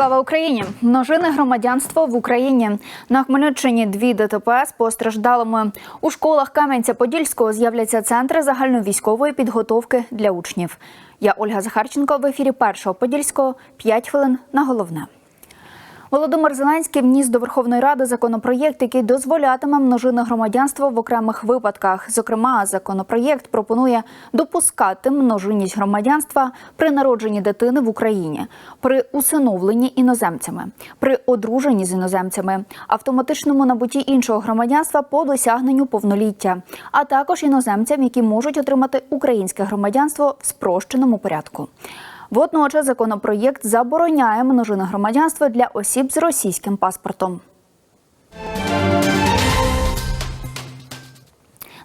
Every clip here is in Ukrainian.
Слава Україні! Множине громадянство в Україні на Хмельниччині дві ДТП з постраждалими у школах Кам'янця-Подільського з'являться центри загальновійськової підготовки для учнів. Я Ольга Захарченко в ефірі першого подільського 5 хвилин на головне. Володимир Зеленський вніс до Верховної Ради законопроєкт, який дозволятиме множинне громадянство в окремих випадках. Зокрема, законопроєкт пропонує допускати множинність громадянства при народженні дитини в Україні, при усиновленні іноземцями, при одруженні з іноземцями, автоматичному набутті іншого громадянства по досягненню повноліття, а також іноземцям, які можуть отримати українське громадянство в спрощеному порядку. Водночас законопроєкт забороняє множине громадянство для осіб з російським паспортом.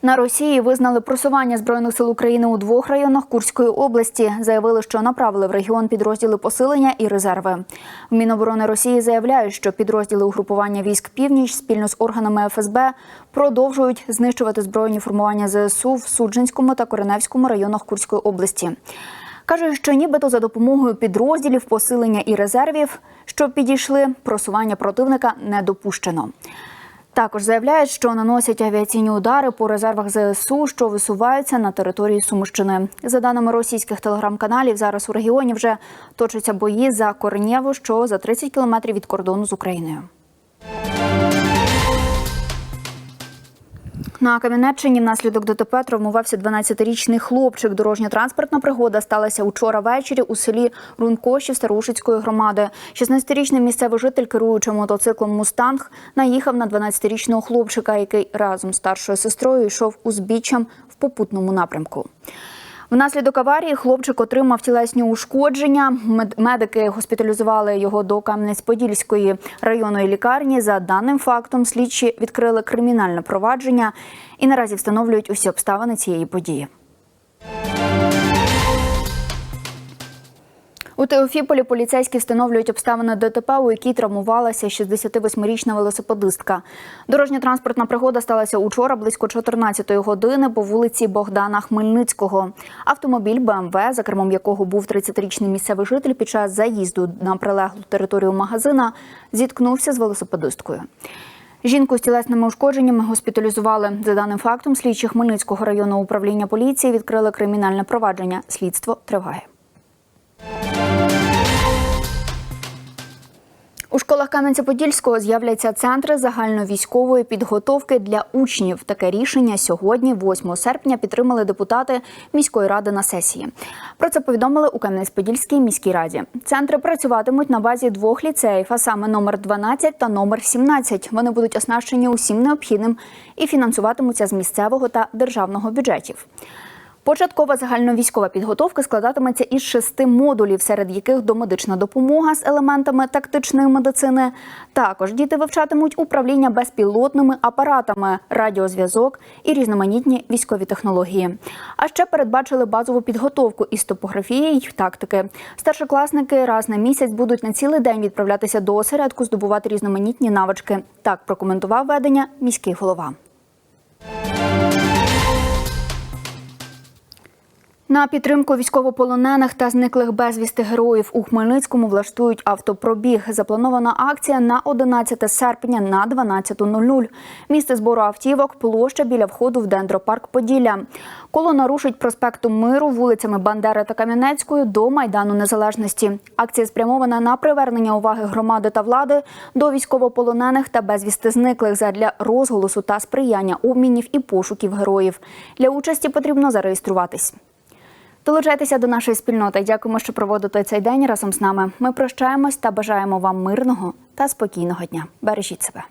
На Росії визнали просування збройних сил України у двох районах Курської області. Заявили, що направили в регіон підрозділи посилення і резерви. В Міноборони Росії заявляють, що підрозділи угрупування військ північ спільно з органами ФСБ продовжують знищувати збройні формування ЗСУ в Суджинському та Кореневському районах Курської області. Каже, що нібито за допомогою підрозділів посилення і резервів, що підійшли, просування противника не допущено. Також заявляють, що наносять авіаційні удари по резервах ЗСУ, що висуваються на території Сумщини. За даними російських телеграм-каналів, зараз у регіоні вже точаться бої за Коренєво, що за 30 кілометрів від кордону з Україною. На Кам'янеччині внаслідок ДТП травмувався 12-річний хлопчик. Дорожньо-транспортна пригода сталася учора ввечері у селі Рункошів Старушицької громади. 16-річний місцевий житель, керуючи мотоциклом Мустанг, наїхав на 12-річного хлопчика, який разом з старшою сестрою йшов узбіччям в попутному напрямку. Внаслідок аварії хлопчик отримав тілесні ушкодження. Медики госпіталізували його до Кам'янець-Подільської районної лікарні. За даним фактом, слідчі відкрили кримінальне провадження і наразі встановлюють усі обставини цієї події. Теофіполі поліцейські встановлюють обставини ДТП, у якій травмувалася 68-річна велосипедистка. Дорожньо-транспортна пригода сталася учора близько 14-ї години по вулиці Богдана Хмельницького. Автомобіль БМВ, за кермом якого був 30-річний місцевий житель, під час заїзду на прилеглу територію магазина зіткнувся з велосипедисткою. Жінку з тілесними ушкодженнями госпіталізували. За даним фактом, слідчі Хмельницького районного управління поліції відкрили кримінальне провадження. Слідство триває. У школах Кам'янця-Подільського з'являться центри загальновійськової підготовки для учнів. Таке рішення сьогодні, 8 серпня, підтримали депутати міської ради на сесії. Про це повідомили у Кам'янець-Подільській міській раді. Центри працюватимуть на базі двох ліцеїв, а саме номер 12 та номер 17. Вони будуть оснащені усім необхідним і фінансуватимуться з місцевого та державного бюджетів. Початкова загальновійськова підготовка складатиметься із шести модулів, серед яких домедична допомога з елементами тактичної медицини. Також діти вивчатимуть управління безпілотними апаратами, радіозв'язок і різноманітні військові технології. А ще передбачили базову підготовку із топографії й тактики. Старшокласники раз на місяць будуть на цілий день відправлятися до осередку, здобувати різноманітні навички. Так прокоментував ведення міський голова. На підтримку військовополонених та зниклих безвісти героїв у Хмельницькому влаштують автопробіг. Запланована акція на 11 серпня на 12.00. Місце збору автівок, площа біля входу в дендропарк Поділля. Колона рушить проспекту Миру вулицями Бандери та Кам'янецької до Майдану Незалежності. Акція спрямована на привернення уваги громади та влади до військовополонених та безвісти зниклих задля розголосу та сприяння обмінів і пошуків героїв. Для участі потрібно зареєструватись. Долучайтеся до нашої спільноти. Дякуємо, що проводите цей день разом з нами. Ми прощаємось та бажаємо вам мирного та спокійного дня. Бережіть себе.